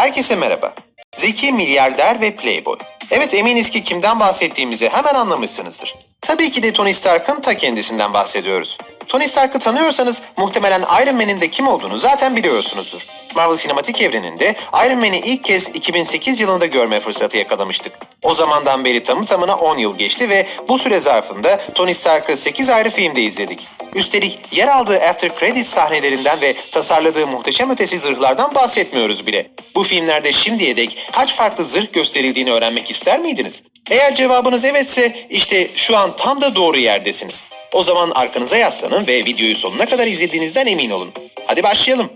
Herkese merhaba. Zeki milyarder ve playboy. Evet eminiz ki kimden bahsettiğimizi hemen anlamışsınızdır. Tabii ki de Tony Stark'ın ta kendisinden bahsediyoruz. Tony Stark'ı tanıyorsanız muhtemelen Iron Man'in de kim olduğunu zaten biliyorsunuzdur. Marvel Sinematik Evreni'nde Iron Man'i ilk kez 2008 yılında görme fırsatı yakalamıştık. O zamandan beri tamı tamına 10 yıl geçti ve bu süre zarfında Tony Stark'ı 8 ayrı filmde izledik. Üstelik yer aldığı after credits sahnelerinden ve tasarladığı muhteşem ötesi zırhlardan bahsetmiyoruz bile. Bu filmlerde şimdiye dek kaç farklı zırh gösterildiğini öğrenmek ister miydiniz? Eğer cevabınız evetse işte şu an tam da doğru yerdesiniz. O zaman arkanıza yaslanın ve videoyu sonuna kadar izlediğinizden emin olun. Hadi başlayalım.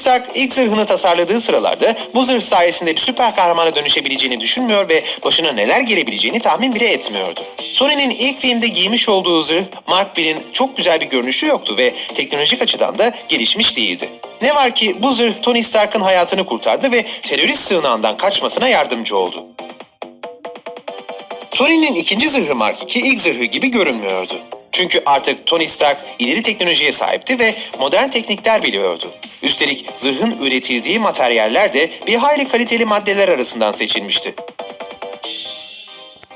Stark ilk zırhını tasarladığı sıralarda bu zırh sayesinde bir süper kahramana dönüşebileceğini düşünmüyor ve başına neler gelebileceğini tahmin bile etmiyordu. Tony'nin ilk filmde giymiş olduğu zırh Mark 1'in çok güzel bir görünüşü yoktu ve teknolojik açıdan da gelişmiş değildi. Ne var ki bu zırh Tony Stark'ın hayatını kurtardı ve terörist sığınağından kaçmasına yardımcı oldu. Tony'nin ikinci zırhı Mark 2 ilk zırhı gibi görünmüyordu. Çünkü artık Tony Stark ileri teknolojiye sahipti ve modern teknikler biliyordu. Üstelik zırhın üretildiği materyaller de bir hayli kaliteli maddeler arasından seçilmişti.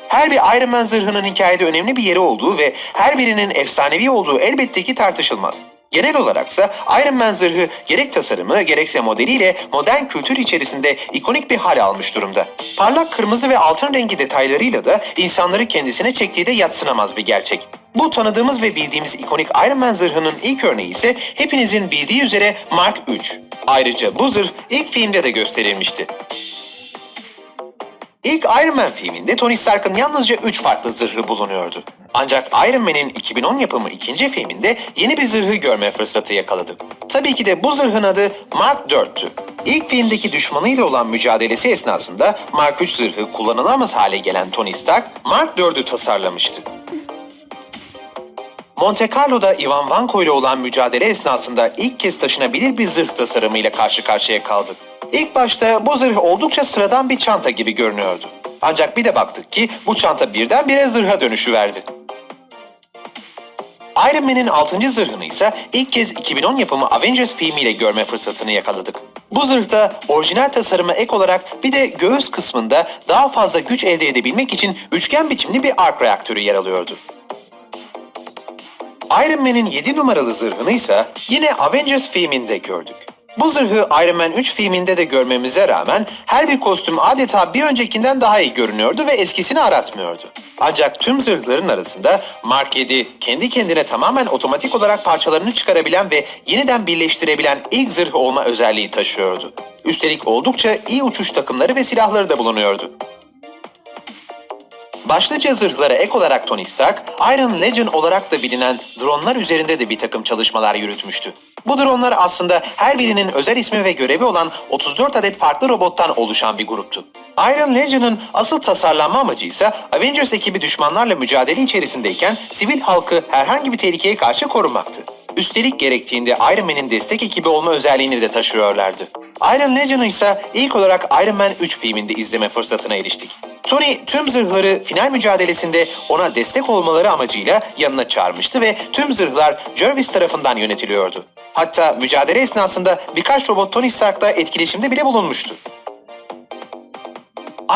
Her bir Iron Man zırhının hikayede önemli bir yeri olduğu ve her birinin efsanevi olduğu elbette ki tartışılmaz. Genel olaraksa Iron Man zırhı gerek tasarımı gerekse modeliyle modern kültür içerisinde ikonik bir hal almış durumda. Parlak kırmızı ve altın rengi detaylarıyla da insanları kendisine çektiği de yatsınamaz bir gerçek. Bu tanıdığımız ve bildiğimiz ikonik Iron Man zırhının ilk örneği ise hepinizin bildiği üzere Mark 3. Ayrıca bu zırh ilk filmde de gösterilmişti. İlk Iron Man filminde Tony Stark'ın yalnızca 3 farklı zırhı bulunuyordu. Ancak Iron Man'in 2010 yapımı ikinci filminde yeni bir zırhı görme fırsatı yakaladık. Tabii ki de bu zırhın adı Mark 4'tü. İlk filmdeki düşmanıyla olan mücadelesi esnasında Mark 3 zırhı kullanılamaz hale gelen Tony Stark, Mark 4'ü tasarlamıştı. Monte Carlo'da Ivan Vanko ile olan mücadele esnasında ilk kez taşınabilir bir zırh tasarımıyla karşı karşıya kaldık. İlk başta bu zırh oldukça sıradan bir çanta gibi görünüyordu. Ancak bir de baktık ki bu çanta birdenbire zırha dönüşü verdi. Iron Man'in 6. zırhını ise ilk kez 2010 yapımı Avengers filmiyle görme fırsatını yakaladık. Bu zırhta orijinal tasarıma ek olarak bir de göğüs kısmında daha fazla güç elde edebilmek için üçgen biçimli bir ark reaktörü yer alıyordu. Iron Man'in 7 numaralı zırhını ise yine Avengers filminde gördük. Bu zırhı Iron Man 3 filminde de görmemize rağmen her bir kostüm adeta bir öncekinden daha iyi görünüyordu ve eskisini aratmıyordu. Ancak tüm zırhların arasında Mark 7 kendi kendine tamamen otomatik olarak parçalarını çıkarabilen ve yeniden birleştirebilen ilk zırh olma özelliği taşıyordu. Üstelik oldukça iyi uçuş takımları ve silahları da bulunuyordu. Başlıca zırhlara ek olarak Tony Stark, Iron Legion olarak da bilinen dronlar üzerinde de bir takım çalışmalar yürütmüştü. Bu dronlar aslında her birinin özel ismi ve görevi olan 34 adet farklı robottan oluşan bir gruptu. Iron Legion'ın asıl tasarlanma amacı ise Avengers ekibi düşmanlarla mücadele içerisindeyken sivil halkı herhangi bir tehlikeye karşı korumaktı. Üstelik gerektiğinde Iron Man'in destek ekibi olma özelliğini de taşıyorlardı. Iron Legion'ı ise ilk olarak Iron Man 3 filminde izleme fırsatına eriştik. Tony tüm zırhları final mücadelesinde ona destek olmaları amacıyla yanına çağırmıştı ve tüm zırhlar Jervis tarafından yönetiliyordu. Hatta mücadele esnasında birkaç robot Tony Stark'la etkileşimde bile bulunmuştu.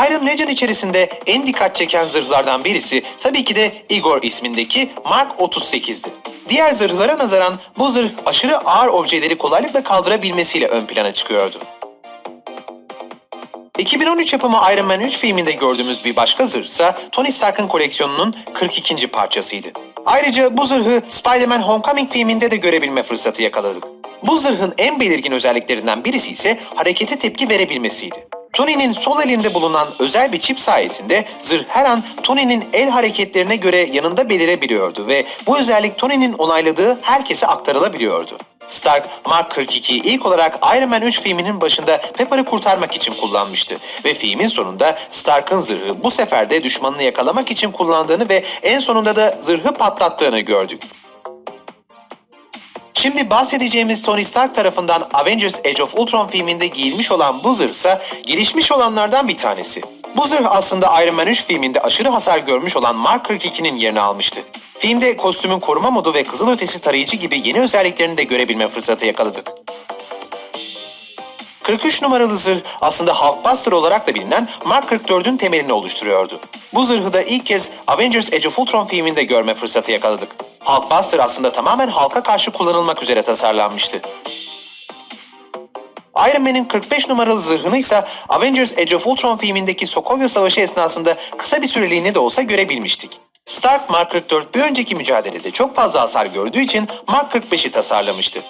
Iron Legion içerisinde en dikkat çeken zırhlardan birisi tabii ki de Igor ismindeki Mark 38'di. Diğer zırhlara nazaran bu zırh aşırı ağır objeleri kolaylıkla kaldırabilmesiyle ön plana çıkıyordu. 2013 yapımı Iron Man 3 filminde gördüğümüz bir başka zırh Tony Stark'ın koleksiyonunun 42. parçasıydı. Ayrıca bu zırhı Spider-Man Homecoming filminde de görebilme fırsatı yakaladık. Bu zırhın en belirgin özelliklerinden birisi ise harekete tepki verebilmesiydi. Tony'nin sol elinde bulunan özel bir çip sayesinde zırh her an Tony'nin el hareketlerine göre yanında belirebiliyordu ve bu özellik Tony'nin onayladığı herkese aktarılabiliyordu. Stark, Mark 42'yi ilk olarak Iron Man 3 filminin başında Pepper'ı kurtarmak için kullanmıştı. Ve filmin sonunda Stark'ın zırhı bu sefer de düşmanını yakalamak için kullandığını ve en sonunda da zırhı patlattığını gördük. Şimdi bahsedeceğimiz Tony Stark tarafından Avengers Age of Ultron filminde giyilmiş olan bu zırh ise gelişmiş olanlardan bir tanesi. Bu zırh aslında Iron Man 3 filminde aşırı hasar görmüş olan Mark 42'nin yerini almıştı. Filmde kostümün koruma modu ve kızılötesi tarayıcı gibi yeni özelliklerini de görebilme fırsatı yakaladık. 43 numaralı zırh aslında Hulkbuster olarak da bilinen Mark 44'ün temelini oluşturuyordu. Bu zırhı da ilk kez Avengers Age of Ultron filminde görme fırsatı yakaladık. Hulkbuster aslında tamamen halka karşı kullanılmak üzere tasarlanmıştı. Iron Man'in 45 numaralı zırhını ise Avengers Age of Ultron filmindeki Sokovia Savaşı esnasında kısa bir süreliğine de olsa görebilmiştik. Stark Mark 44 bir önceki mücadelede çok fazla hasar gördüğü için Mark 45'i tasarlamıştı.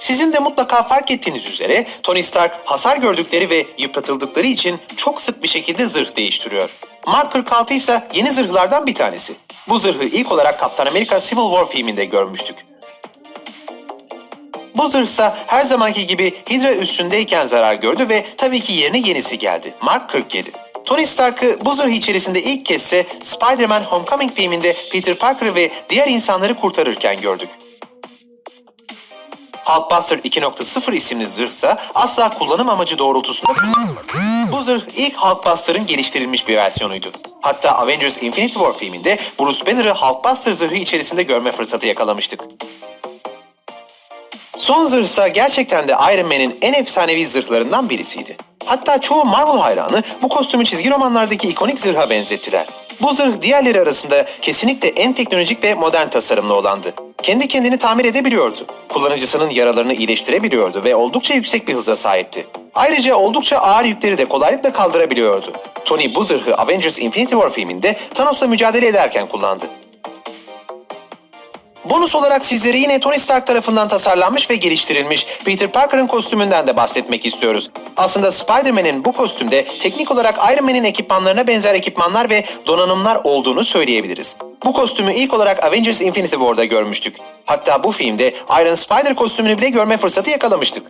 Sizin de mutlaka fark ettiğiniz üzere Tony Stark hasar gördükleri ve yıpratıldıkları için çok sık bir şekilde zırh değiştiriyor. Mark 46 ise yeni zırhlardan bir tanesi. Bu zırhı ilk olarak Kaptan Amerika Civil War filminde görmüştük. Bu zırhsa her zamanki gibi Hydra üstündeyken zarar gördü ve tabii ki yerine yenisi geldi. Mark 47. Tony Stark'ı bu zırh içerisinde ilk kezde Spider-Man Homecoming filminde Peter Parker ve diğer insanları kurtarırken gördük. Hulkbuster 2.0 isimli zırhsa asla kullanım amacı doğrultusunda. Bu zırh ilk Hulkbuster'ın geliştirilmiş bir versiyonuydu. Hatta Avengers Infinity War filminde Bruce Banner'ı Hulkbuster zırhı içerisinde görme fırsatı yakalamıştık. Son zırhsa gerçekten de Iron Man'in en efsanevi zırhlarından birisiydi. Hatta çoğu Marvel hayranı bu kostümü çizgi romanlardaki ikonik zırha benzettiler. Bu zırh diğerleri arasında kesinlikle en teknolojik ve modern tasarımlı olandı. Kendi kendini tamir edebiliyordu. Kullanıcısının yaralarını iyileştirebiliyordu ve oldukça yüksek bir hıza sahipti. Ayrıca oldukça ağır yükleri de kolaylıkla kaldırabiliyordu. Tony bu zırhı Avengers Infinity War filminde Thanos'la mücadele ederken kullandı. Bonus olarak sizlere yine Tony Stark tarafından tasarlanmış ve geliştirilmiş Peter Parker'ın kostümünden de bahsetmek istiyoruz. Aslında Spider-Man'in bu kostümde teknik olarak Iron Man'in ekipmanlarına benzer ekipmanlar ve donanımlar olduğunu söyleyebiliriz. Bu kostümü ilk olarak Avengers Infinity War'da görmüştük. Hatta bu filmde Iron Spider kostümünü bile görme fırsatı yakalamıştık.